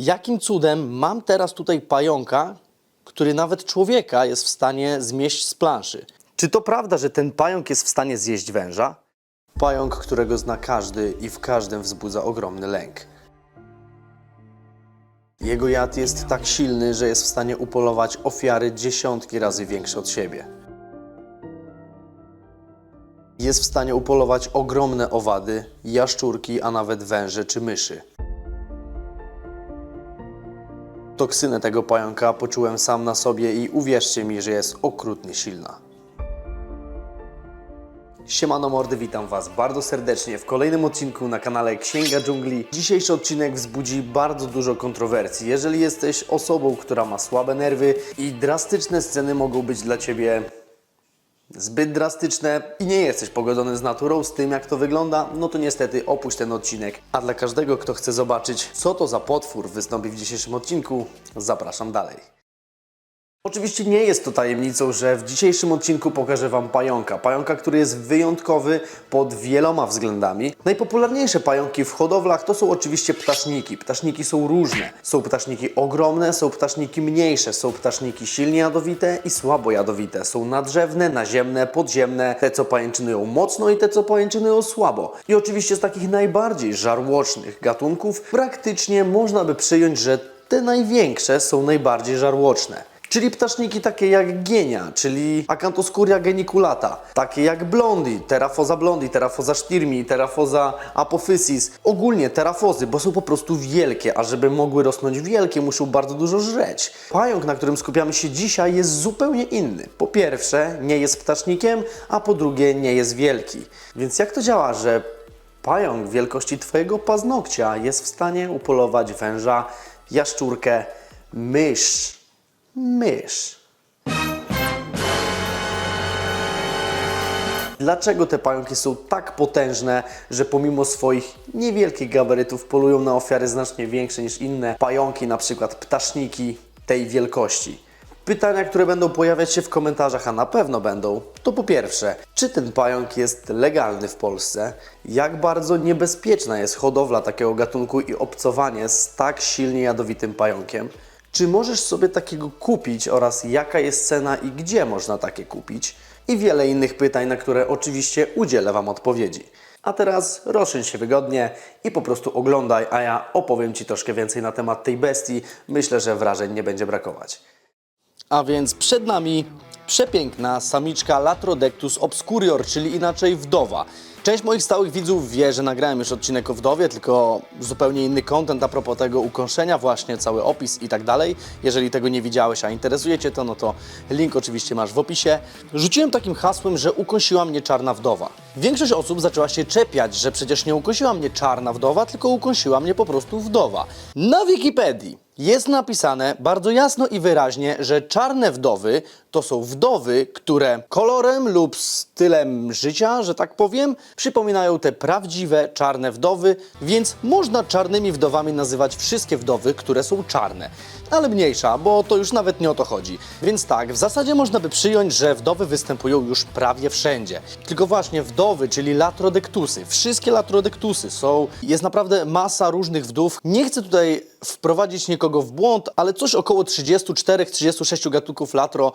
Jakim cudem mam teraz tutaj pająka, który nawet człowieka jest w stanie zmieść z planszy? Czy to prawda, że ten pająk jest w stanie zjeść węża? Pająk, którego zna każdy i w każdym wzbudza ogromny lęk. Jego jad jest tak silny, że jest w stanie upolować ofiary dziesiątki razy większe od siebie. Jest w stanie upolować ogromne owady, jaszczurki, a nawet węże czy myszy. Toksynę tego pająka poczułem sam na sobie i uwierzcie mi, że jest okrutnie silna. Siemano mordy, witam Was bardzo serdecznie w kolejnym odcinku na kanale Księga Dżungli. Dzisiejszy odcinek wzbudzi bardzo dużo kontrowersji. Jeżeli jesteś osobą, która ma słabe nerwy i drastyczne sceny mogą być dla Ciebie zbyt drastyczne i nie jesteś pogodzony z naturą, z tym jak to wygląda, no to niestety opuść ten odcinek. A dla każdego, kto chce zobaczyć, co to za potwór wystąpi w dzisiejszym odcinku, zapraszam dalej. Oczywiście nie jest to tajemnicą, że w dzisiejszym odcinku pokażę Wam pająka. Pająka, który jest wyjątkowy pod wieloma względami. Najpopularniejsze pająki w hodowlach to są oczywiście ptaszniki. Ptaszniki są różne. Są ptaszniki ogromne, są ptaszniki mniejsze, są ptaszniki silnie jadowite i słabo jadowite. Są nadrzewne, naziemne, podziemne, te co pajęczynują mocno i te co pajęczynują słabo. I oczywiście z takich najbardziej żarłocznych gatunków praktycznie można by przyjąć, że te największe są najbardziej żarłoczne. Czyli ptaszniki takie jak gienia, czyli Acanthoscuria geniculata, takie jak blondi, Terafoza blondi, Terafoza sztirmi, Terafoza apophysis, ogólnie terafozy, bo są po prostu wielkie, a żeby mogły rosnąć wielkie, muszą bardzo dużo żreć. Pająk, na którym skupiamy się dzisiaj, jest zupełnie inny. Po pierwsze, nie jest ptasznikiem, a po drugie, nie jest wielki. Więc jak to działa, że pająk wielkości Twojego paznokcia jest w stanie upolować węża, jaszczurkę, mysz, mysz. Dlaczego te pająki są tak potężne, że pomimo swoich niewielkich gabarytów polują na ofiary znacznie większe niż inne pająki, na przykład ptaszniki tej wielkości? Pytania, które będą pojawiać się w komentarzach, a na pewno będą, to po pierwsze, czy ten pająk jest legalny w Polsce? Jak bardzo niebezpieczna jest hodowla takiego gatunku i obcowanie z tak silnie jadowitym pająkiem? Czy możesz sobie takiego kupić oraz jaka jest cena i gdzie można takie kupić? I wiele innych pytań, na które oczywiście udzielę Wam odpowiedzi. A teraz rozsiądź się wygodnie i po prostu oglądaj, a ja opowiem Ci troszkę więcej na temat tej bestii. Myślę, że wrażeń nie będzie brakować. A więc przed nami przepiękna samiczka Latrodectus obscurior, czyli inaczej wdowa. Część moich stałych widzów wie, że nagrałem już odcinek o wdowie, tylko zupełnie inny content a propos tego ukąszenia, właśnie cały opis i tak dalej. Jeżeli tego nie widziałeś, a interesuje Cię to, no to link oczywiście masz w opisie. Rzuciłem takim hasłem, że ukąsiła mnie czarna wdowa. Większość osób zaczęła się czepiać, że przecież nie ukąsiła mnie czarna wdowa, tylko ukąsiła mnie po prostu wdowa. Na Wikipedii jest napisane bardzo jasno i wyraźnie, że czarne wdowy to są wdowy, które kolorem lub stylem życia, że tak powiem, przypominają te prawdziwe czarne wdowy, więc można czarnymi wdowami nazywać wszystkie wdowy, które są czarne. Ale mniejsza, bo to już nawet nie o to chodzi. Więc tak, w zasadzie można by przyjąć, że wdowy występują już prawie wszędzie. Tylko właśnie wdowy, czyli latrodektusy, wszystkie latrodektusy są, jest naprawdę masa różnych wdów. Nie chcę tutaj wprowadzić nikogo w błąd, ale coś około 34-36 gatunków latro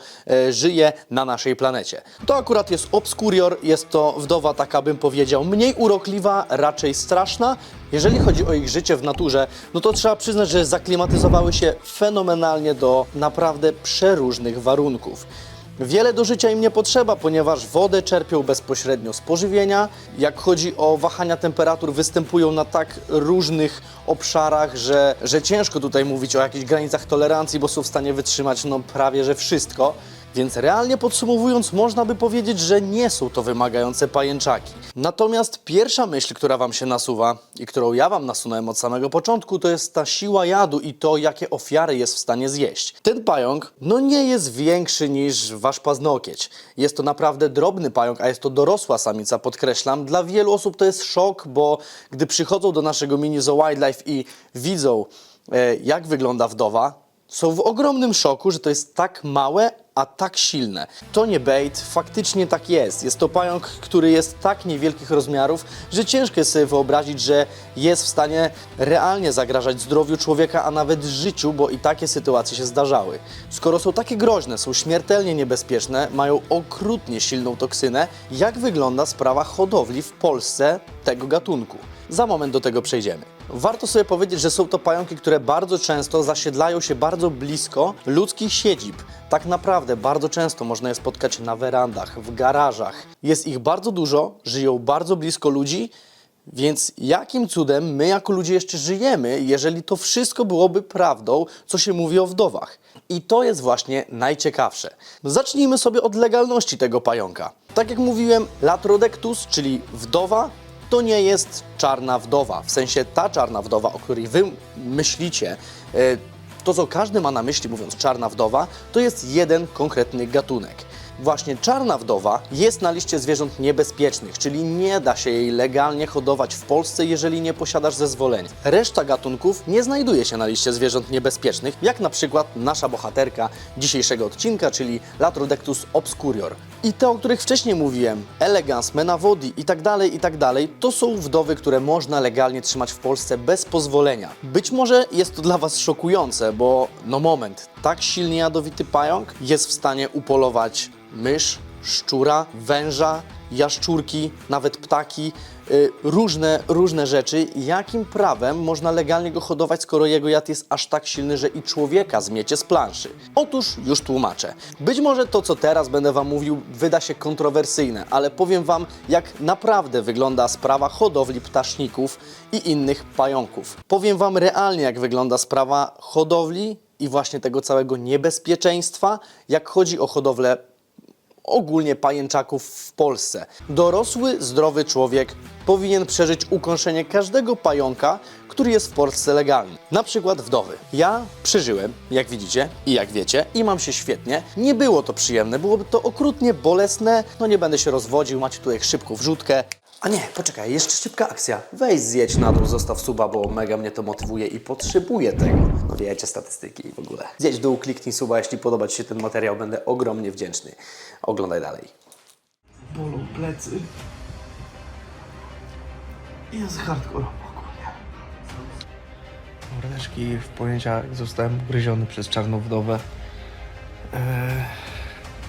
żyje na naszej planecie. To akurat jest obscurior, jest to wdowa taka bym powiedział mniej urokliwa, raczej straszna. Jeżeli chodzi o ich życie w naturze, no to trzeba przyznać, że zaklimatyzowały się fenomenalnie do naprawdę przeróżnych warunków. Wiele do życia im nie potrzeba, ponieważ wodę czerpią bezpośrednio z pożywienia. Jak chodzi o wahania temperatur, występują na tak różnych obszarach, że, że ciężko tutaj mówić o jakichś granicach tolerancji, bo są w stanie wytrzymać no, prawie że wszystko. Więc realnie podsumowując, można by powiedzieć, że nie są to wymagające pajęczaki. Natomiast pierwsza myśl, która Wam się nasuwa i którą ja Wam nasunąłem od samego początku, to jest ta siła jadu i to, jakie ofiary jest w stanie zjeść. Ten pająk, no nie jest większy niż Wasz paznokieć. Jest to naprawdę drobny pająk, a jest to dorosła samica, podkreślam. Dla wielu osób to jest szok, bo gdy przychodzą do naszego mini Zoo Wildlife i widzą, e, jak wygląda wdowa, są w ogromnym szoku, że to jest tak małe, a tak silne. To nie bait, faktycznie tak jest. Jest to pająk, który jest tak niewielkich rozmiarów, że ciężko jest sobie wyobrazić, że jest w stanie realnie zagrażać zdrowiu człowieka, a nawet życiu, bo i takie sytuacje się zdarzały. Skoro są takie groźne, są śmiertelnie niebezpieczne, mają okrutnie silną toksynę, jak wygląda sprawa hodowli w Polsce tego gatunku? Za moment do tego przejdziemy. Warto sobie powiedzieć, że są to pająki, które bardzo często zasiedlają się bardzo blisko ludzkich siedzib. Tak naprawdę bardzo często można je spotkać na werandach, w garażach. Jest ich bardzo dużo, żyją bardzo blisko ludzi, więc jakim cudem my jako ludzie jeszcze żyjemy, jeżeli to wszystko byłoby prawdą, co się mówi o wdowach? I to jest właśnie najciekawsze. Zacznijmy sobie od legalności tego pająka. Tak jak mówiłem, Latrodectus, czyli wdowa, to nie jest czarna wdowa. W sensie ta czarna wdowa, o której wy myślicie, e, to co każdy ma na myśli mówiąc czarna wdowa, to jest jeden konkretny gatunek. Właśnie czarna wdowa jest na liście zwierząt niebezpiecznych, czyli nie da się jej legalnie hodować w Polsce, jeżeli nie posiadasz zezwolenia. Reszta gatunków nie znajduje się na liście zwierząt niebezpiecznych, jak na przykład nasza bohaterka dzisiejszego odcinka, czyli Latrodectus obscurior. I te, o których wcześniej mówiłem, Elegans, Menavodi i tak dalej, i tak to są wdowy, które można legalnie trzymać w Polsce bez pozwolenia. Być może jest to dla Was szokujące, bo no moment, tak silnie jadowity pająk jest w stanie upolować mysz, szczura, węża, jaszczurki, nawet ptaki, y, różne, różne rzeczy. Jakim prawem można legalnie go hodować, skoro jego jad jest aż tak silny, że i człowieka zmiecie z planszy? Otóż już tłumaczę. Być może to, co teraz będę Wam mówił, wyda się kontrowersyjne, ale powiem Wam, jak naprawdę wygląda sprawa hodowli ptaszników i innych pająków. Powiem Wam realnie, jak wygląda sprawa hodowli i właśnie tego całego niebezpieczeństwa, jak chodzi o hodowlę ogólnie pajęczaków w Polsce. Dorosły, zdrowy człowiek powinien przeżyć ukąszenie każdego pająka, który jest w Polsce legalny. Na przykład wdowy. Ja przeżyłem, jak widzicie i jak wiecie, i mam się świetnie. Nie było to przyjemne, byłoby to okrutnie bolesne. No nie będę się rozwodził, macie tutaj szybką wrzutkę. A nie, poczekaj, jeszcze szybka akcja. Weź zjedź na dół, zostaw suba, bo mega mnie to motywuje i potrzebuję tego. No wiecie, statystyki i w ogóle. Zjedź dół, kliknij suba, jeśli podoba Ci się ten materiał, będę ogromnie wdzięczny. Oglądaj dalej. Bolą plecy. Jest hardcore ogólnie. Mordeczki w poniedziałek zostałem ugryziony przez czarną wdowę. Eee,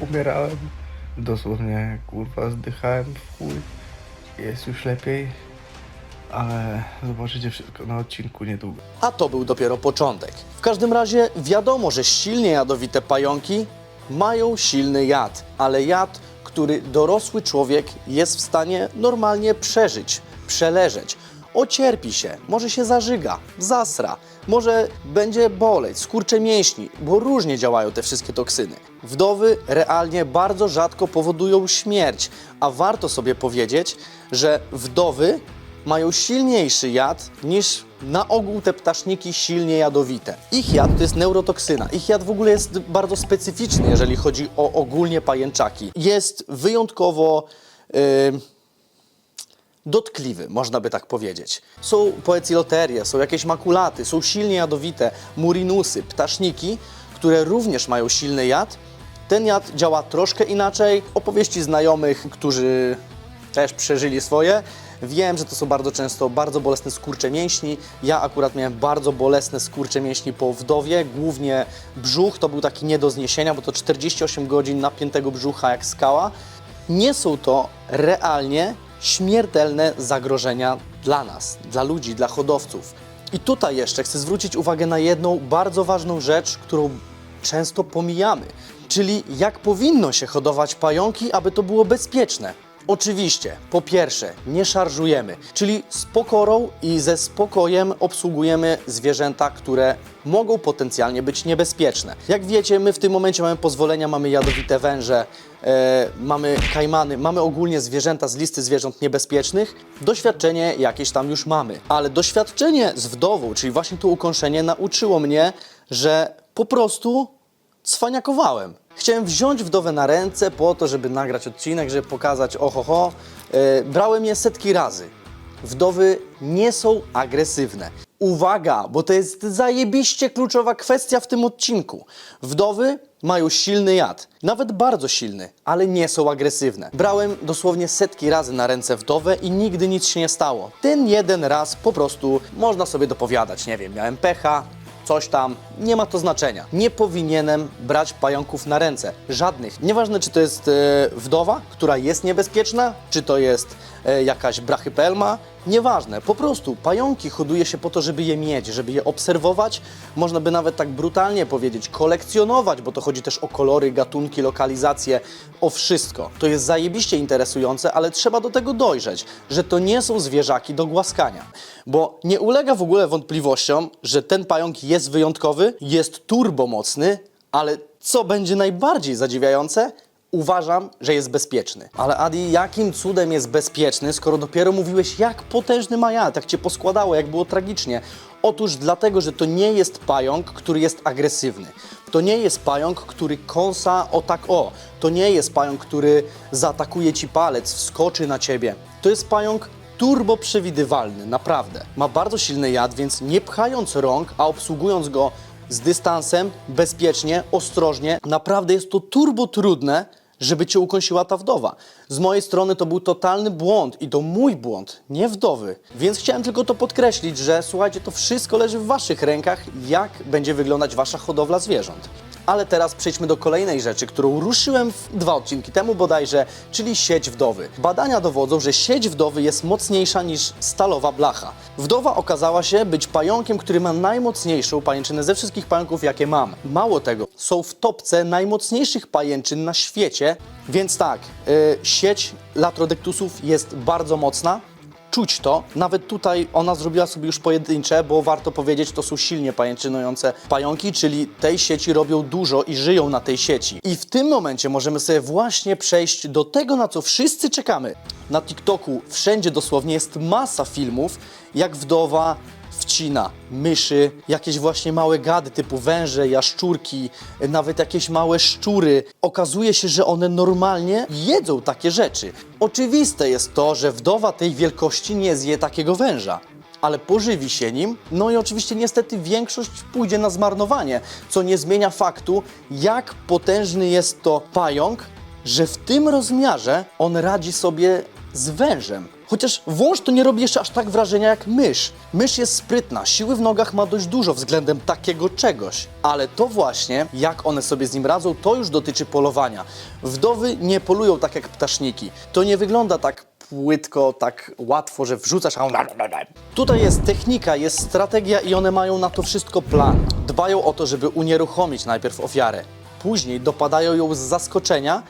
umierałem. Dosłownie, kurwa, zdychałem w chuj. Jest już lepiej. Ale zobaczycie wszystko na odcinku niedługo. A to był dopiero początek. W każdym razie wiadomo, że silnie jadowite pająki mają silny jad, ale jad, który dorosły człowiek jest w stanie normalnie przeżyć, przeleżeć. Ocierpi się, może się zażyga, zasra, może będzie boleć, skurcze mięśni, bo różnie działają te wszystkie toksyny. Wdowy realnie bardzo rzadko powodują śmierć, a warto sobie powiedzieć, że wdowy mają silniejszy jad niż na ogół te ptaszniki silnie jadowite. Ich jad to jest neurotoksyna. Ich jad w ogóle jest bardzo specyficzny, jeżeli chodzi o ogólnie pajęczaki. Jest wyjątkowo yy, dotkliwy, można by tak powiedzieć. Są poeciloterie, są jakieś makulaty, są silnie jadowite, murinusy, ptaszniki, które również mają silny jad. Ten jad działa troszkę inaczej. Opowieści znajomych, którzy też przeżyli swoje. Wiem, że to są bardzo często bardzo bolesne skurcze mięśni. Ja akurat miałem bardzo bolesne skurcze mięśni po wdowie, głównie brzuch to był taki nie do zniesienia, bo to 48 godzin napiętego brzucha jak skała. Nie są to realnie śmiertelne zagrożenia dla nas, dla ludzi, dla hodowców. I tutaj jeszcze chcę zwrócić uwagę na jedną bardzo ważną rzecz, którą często pomijamy, czyli jak powinno się hodować pająki, aby to było bezpieczne. Oczywiście, po pierwsze, nie szarżujemy, czyli z pokorą i ze spokojem obsługujemy zwierzęta, które mogą potencjalnie być niebezpieczne. Jak wiecie, my w tym momencie mamy pozwolenia, mamy jadowite węże, e, mamy kajmany, mamy ogólnie zwierzęta z listy zwierząt niebezpiecznych. Doświadczenie jakieś tam już mamy, ale doświadczenie z wdową, czyli właśnie to ukąszenie, nauczyło mnie, że po prostu cwaniakowałem. Chciałem wziąć wdowę na ręce po to, żeby nagrać odcinek, żeby pokazać oho, ho. E, brałem je setki razy. Wdowy nie są agresywne. Uwaga, bo to jest zajebiście kluczowa kwestia w tym odcinku. Wdowy mają silny jad, nawet bardzo silny, ale nie są agresywne. Brałem dosłownie setki razy na ręce wdowę i nigdy nic się nie stało. Ten jeden raz po prostu można sobie dopowiadać, nie wiem, miałem pecha, coś tam, nie ma to znaczenia. Nie powinienem brać pająków na ręce. Żadnych. Nieważne, czy to jest e, wdowa, która jest niebezpieczna, czy to jest jakaś brachypelma, nieważne. Po prostu pająki hoduje się po to, żeby je mieć, żeby je obserwować. Można by nawet tak brutalnie powiedzieć, kolekcjonować, bo to chodzi też o kolory, gatunki, lokalizacje, o wszystko. To jest zajebiście interesujące, ale trzeba do tego dojrzeć, że to nie są zwierzaki do głaskania. Bo nie ulega w ogóle wątpliwościom, że ten pająk jest wyjątkowy, jest turbomocny, ale co będzie najbardziej zadziwiające? Uważam, że jest bezpieczny. Ale Adi, jakim cudem jest bezpieczny, skoro dopiero mówiłeś, jak potężny ma jad, jak cię poskładało, jak było tragicznie? Otóż dlatego, że to nie jest pająk, który jest agresywny. To nie jest pająk, który kąsa o tak o. To nie jest pająk, który zaatakuje ci palec, wskoczy na ciebie. To jest pająk turbo przewidywalny, naprawdę. Ma bardzo silny jad, więc nie pchając rąk, a obsługując go z dystansem, bezpiecznie, ostrożnie, naprawdę jest to turbo trudne, żeby cię ukąsiła ta wdowa. Z mojej strony to był totalny błąd i to mój błąd, nie wdowy. Więc chciałem tylko to podkreślić, że słuchajcie, to wszystko leży w waszych rękach, jak będzie wyglądać wasza hodowla zwierząt. Ale teraz przejdźmy do kolejnej rzeczy, którą ruszyłem dwa odcinki temu bodajże, czyli sieć wdowy. Badania dowodzą, że sieć wdowy jest mocniejsza niż stalowa blacha. Wdowa okazała się być pająkiem, który ma najmocniejszą pajęczynę ze wszystkich pająków, jakie mam. Mało tego, są w topce najmocniejszych pajęczyn na świecie, więc tak, y, sieć latrodektusów jest bardzo mocna, czuć to. Nawet tutaj ona zrobiła sobie już pojedyncze, bo warto powiedzieć, to są silnie pajęczynujące pająki, czyli tej sieci robią dużo i żyją na tej sieci. I w tym momencie możemy sobie właśnie przejść do tego, na co wszyscy czekamy. Na TikToku wszędzie dosłownie jest masa filmów, jak wdowa myszy, jakieś właśnie małe gady typu węże, jaszczurki, nawet jakieś małe szczury. Okazuje się, że one normalnie jedzą takie rzeczy. Oczywiste jest to, że wdowa tej wielkości nie zje takiego węża. Ale pożywi się nim, no i oczywiście niestety większość pójdzie na zmarnowanie, co nie zmienia faktu, jak potężny jest to pająk, że w tym rozmiarze on radzi sobie z wężem. Chociaż wąż to nie robi jeszcze aż tak wrażenia jak mysz. Mysz jest sprytna, siły w nogach ma dość dużo względem takiego czegoś. Ale to właśnie, jak one sobie z nim radzą, to już dotyczy polowania. Wdowy nie polują tak jak ptaszniki. To nie wygląda tak płytko, tak łatwo, że wrzucasz, a on... Tutaj jest technika, jest strategia i one mają na to wszystko plan. Dbają o to, żeby unieruchomić najpierw ofiarę. Później dopadają ją z zaskoczenia,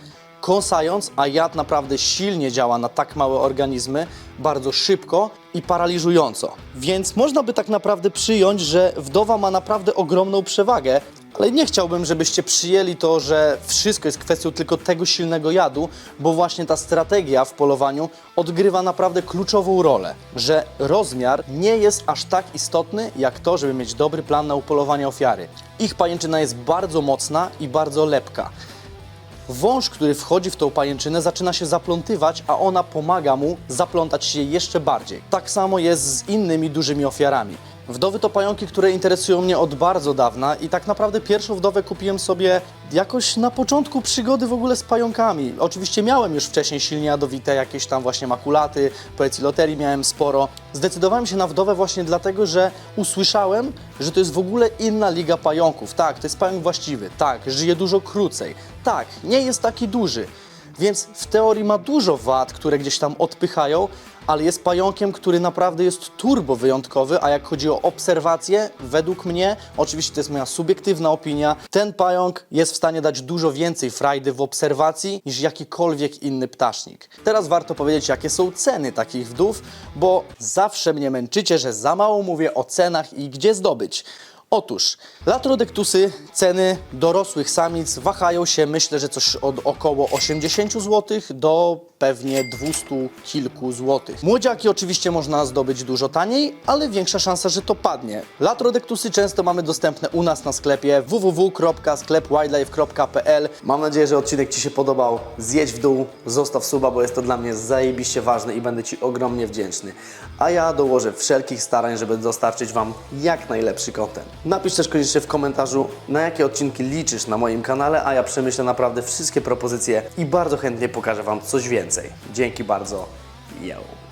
kąsając, a jad naprawdę silnie działa na tak małe organizmy, bardzo szybko i paraliżująco. Więc można by tak naprawdę przyjąć, że wdowa ma naprawdę ogromną przewagę, ale nie chciałbym, żebyście przyjęli to, że wszystko jest kwestią tylko tego silnego jadu, bo właśnie ta strategia w polowaniu odgrywa naprawdę kluczową rolę, że rozmiar nie jest aż tak istotny, jak to, żeby mieć dobry plan na upolowanie ofiary. Ich pajęczyna jest bardzo mocna i bardzo lepka. Wąż, który wchodzi w tą pajęczynę, zaczyna się zaplątywać, a ona pomaga mu zaplątać się jeszcze bardziej. Tak samo jest z innymi dużymi ofiarami. Wdowy to pająki, które interesują mnie od bardzo dawna i tak naprawdę pierwszą wdowę kupiłem sobie jakoś na początku przygody w ogóle z pająkami. Oczywiście miałem już wcześniej silnie jadowite, jakieś tam właśnie makulaty, poeciloterii miałem sporo. Zdecydowałem się na wdowę właśnie dlatego, że usłyszałem, że to jest w ogóle inna liga pająków. Tak, to jest pająk właściwy, tak, żyje dużo krócej, tak, nie jest taki duży. Więc w teorii ma dużo wad, które gdzieś tam odpychają, ale jest pająkiem, który naprawdę jest turbo wyjątkowy, a jak chodzi o obserwacje, według mnie, oczywiście to jest moja subiektywna opinia, ten pająk jest w stanie dać dużo więcej frajdy w obserwacji niż jakikolwiek inny ptasznik. Teraz warto powiedzieć, jakie są ceny takich wdów, bo zawsze mnie męczycie, że za mało mówię o cenach i gdzie zdobyć. Otóż latrodektusy, ceny dorosłych samic wahają się myślę, że coś od około 80 zł do pewnie 200 kilku złotych. Młodziaki oczywiście można zdobyć dużo taniej, ale większa szansa, że to padnie. Latrodektusy często mamy dostępne u nas na sklepie www.sklepwildlife.pl Mam nadzieję, że odcinek Ci się podobał. Zjedź w dół, zostaw suba, bo jest to dla mnie zajebiście ważne i będę Ci ogromnie wdzięczny. A ja dołożę wszelkich starań, żeby dostarczyć Wam jak najlepszy content. Napisz też koniecznie w komentarzu, na jakie odcinki liczysz na moim kanale, a ja przemyślę naprawdę wszystkie propozycje i bardzo chętnie pokażę Wam coś więcej. Dzięki bardzo. Yo.